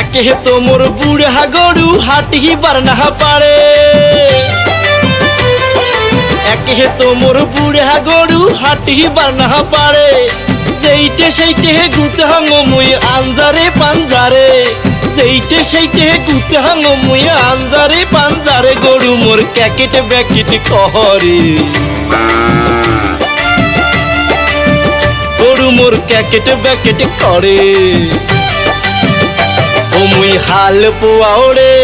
একে তো মোর বুড়া গরু হাঁটিবার না পারে। একে তো মোর বুড়া গরু হাঁটিবার না পারে। সেইটে সেইটে গুতে হাঙ্গ মুই আঞ্জারে পাঞ্জারে। সেইটে সেইটে গুতে হাঙ্গ মুই আঞ্জারে পাঞ্জারে গরু মোর ক্যাকেট ব্যাকেট কহরে। গরু মোর ক্যাকেট ব্যাকেট করে। হাল পোয়াও রে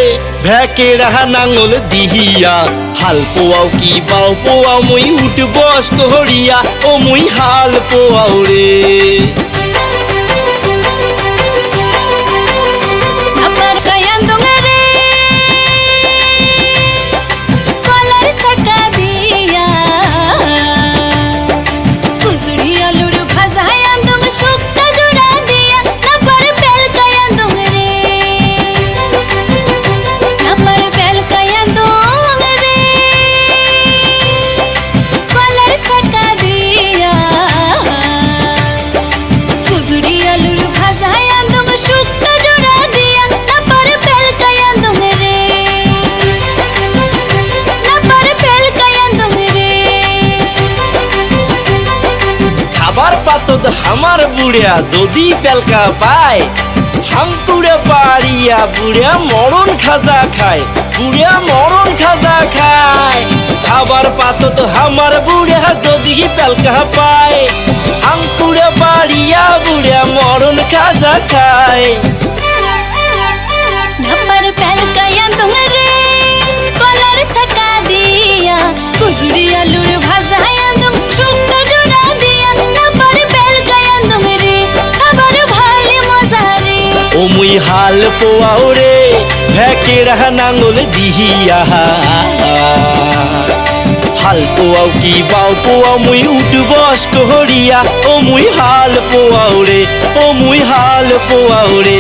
রাহা নাঙল দিহিয়া। হাল পোয়াও কি বাও, পোয়াও মুই উঠ বস হরিয়া ও মুই হাল পোয়াও রে। খাবার পাতত হামার বুড়িয়া যদি পেলকা পায় হামকুড়ে পাড়িয়া বুড়িয়া মরণ খাজা খায়, বুড়িয়া মরণ খাজা খায়। খাবার পাতত হামার বুড়িয়া যদি পেলকা পায় হামকুড়ে পাড়িয়া বুড়িয়া মরণ খাজা খায়। না পারে মুই হাল পোয়াও রে ভ্যাকে রাহা নাঙ্গল দিহিয়া। হাল পোয়াও কি বাও পোয়াও মুই উঠ বস করিয়া ও মুই হাল পোয়াও রে, ও মুই হাল পোয়াও রে